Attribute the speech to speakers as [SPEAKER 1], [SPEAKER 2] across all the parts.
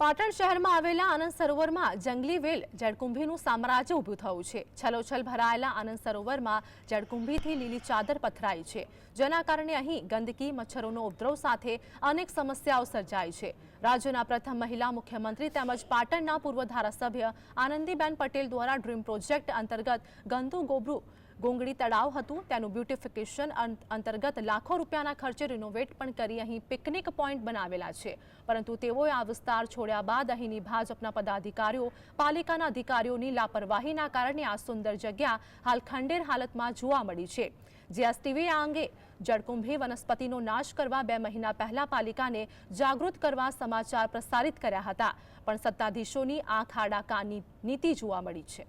[SPEAKER 1] પાટણ શહેરમાં આવેલા આનંદ સરોવરમાં જંગલી વેલ જળકુંભીનું સામ્રાજ્ય ઊભું થયું છે. છલોછલ ભરાયેલા આનંદ સરોવરમાં જળકુંભીથી લીલી ચાદર પથરાઈ છે. જેના કારણે અહીં ગંદકી, મચ્છરોનો ઉપદ્રવ સાથે અનેક સમસ્યાઓ સર્જાઈ છે. રાજ્યના પ્રથમ મહિલા મુખ્યમંત્રી તેમજ પાટણના પૂર્વ ધારાસભ્ય આનંદીબેન પટેલ દ્વારા ડ્રીમ પ્રોજેક્ટ અંતર્ગત ગંદુ ગોબરું ગોંગડી તળાવ હતું. તેનું બ્યુટિફિકેશન અંતર્ગત લાખો રૂપિયાના ખર્ચે રિનોવેટ પણ કરી અહીં પિકનિક પોઈન્ટ બનાવેલા છે. પરંતુ તેઓએ આ વિસ્તાર છોડ્યા બાદ અહીંની ભાજપના પદાધિકારીઓ, પાલિકાના અધિકારીઓની લાપરવાહીના કારણે આ સુંદર જગ્યા હાલ ખંડેર હાલતમાં જોવા મળી છે. જીએસટીવી આ અંગે જળકુંભી વનસ્પતિનો નાશ કરવા બે મહિના પહેલા પાલિકાને જાગૃત કરવા સમાચાર પ્રસારિત કર્યા હતા. પણ સત્તાધીશોની આંખ આડા કાનની નીતિ જોવા મળી છે.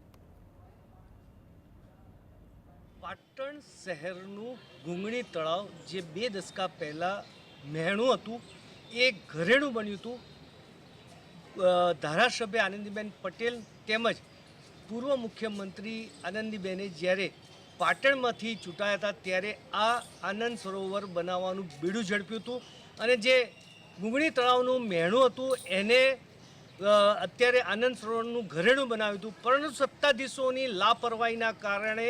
[SPEAKER 2] પાટણ શહેરનું ગુંગણી તળાવ જે બે દશકા પહેલાં મહેણું હતું, એ ઘરેણું બન્યું હતું. ધારાસભ્ય આનંદીબેન પટેલ તેમજ પૂર્વ મુખ્યમંત્રી આનંદીબેને જ્યારે પાટણમાંથી ચૂંટાયા હતા, ત્યારે આ આનંદ સરોવર બનાવવાનું બીડું ઝડપ્યું હતું અને જે ગુંગણી તળાવનું મહેણું હતું, એને અત્યારે આનંદ સરોવરનું ઘરેણું બનાવ્યું હતું. પરંતુ સત્તાધીશોની લાપરવાહીના કારણે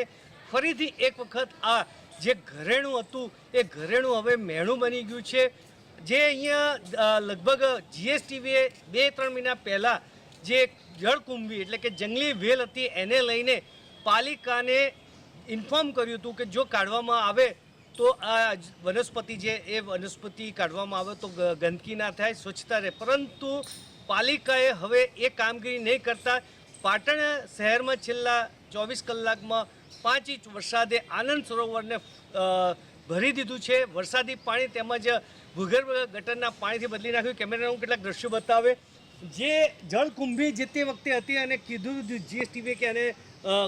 [SPEAKER 2] ફરીથી એક વખત આ જે ઘરેણું હતું, એ ઘરેણું હવે મહેણું બની ગયું છે. જે અહીંયા લગભગ જીએસટીવીએ બે, ત્રણ મહિના પહેલાં જે જળકુંભી એટલે કે જંગલી વેલ હતી, એને લઈને પાલિકાને ઇન્ફોર્મ કર્યું હતું કે જો કાઢવામાં આવે તો આ વનસ્પતિ જે એ વનસ્પતિ કાઢવામાં આવે તો ગંદકી ના થાય, સ્વચ્છતા રહે. પરંતુ પાલિકાએ હવે એ કામગીરી નહીં કરતા. પાટણ શહેરમાં છેલ્લા ચોવીસ કલાકમાં પાંચ ઇંચ વરસાદે આનંદ સરોવરને ભરી દીધું છે. વરસાદી પાણી તેમજ ભૂગર્ભ ગટરના પાણીથી બદલી નાખ્યું. કેમેરાનું કેટલાક દ્રશ્યો બતાવે. જે જળકુંભી જે તે વખતે હતી અને કીધું જીએસટીવીએ કે આને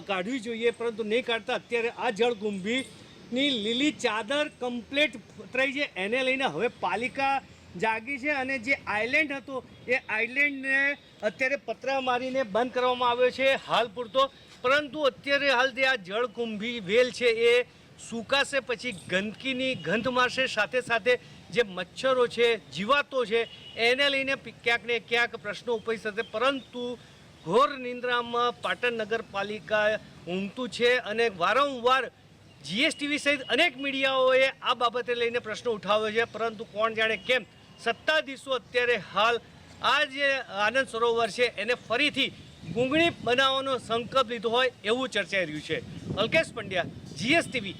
[SPEAKER 2] કાઢવી જોઈએ, પરંતુ નહીં કાઢતા. અત્યારે આ જળકુંભીની લીલી ચાદર કમ્પ્લેટ ઉતરાઈ છે. એને લઈને હવે પાલિકા જાગી છે અને જે આઇલેન્ડ હતો, એ આઇલેન્ડને અત્યારે પતરા મારીને બંધ કરવામાં આવ્યો છે હાલ પૂરતો. પરંતુ અત્યારે હાલ જે આ જળકુંભી વેલ છે એ સુકાશે, પછી ગંદકીની ગંધ મારશે. સાથે સાથે જે મચ્છરો છે, જીવાતો છે, એને લઈને ક્યાંક ને ક્યાંક પ્રશ્નો ઉપજી થશે. પરંતુ ઘોર નિંદ્રામાં પાટણ નગરપાલિકા ઊંઘતું છે અને વારંવાર જીએસટીવી સહિત અનેક મીડિયાઓએ આ બાબતે લઈને પ્રશ્નો ઉઠાવ્યો છે. પરંતુ કોણ જાણે કેમ સત્તાધીશો અત્યારે હાલ આ જે આનંદ સરોવર છે, એને ફરીથી ગુંગળી બનાવવાનો સંકલ્પ લીધો હોય એવું ચર્ચાઈ રહ્યું છે. અલ્કેશ પંડ્યા, જીએસટીવી.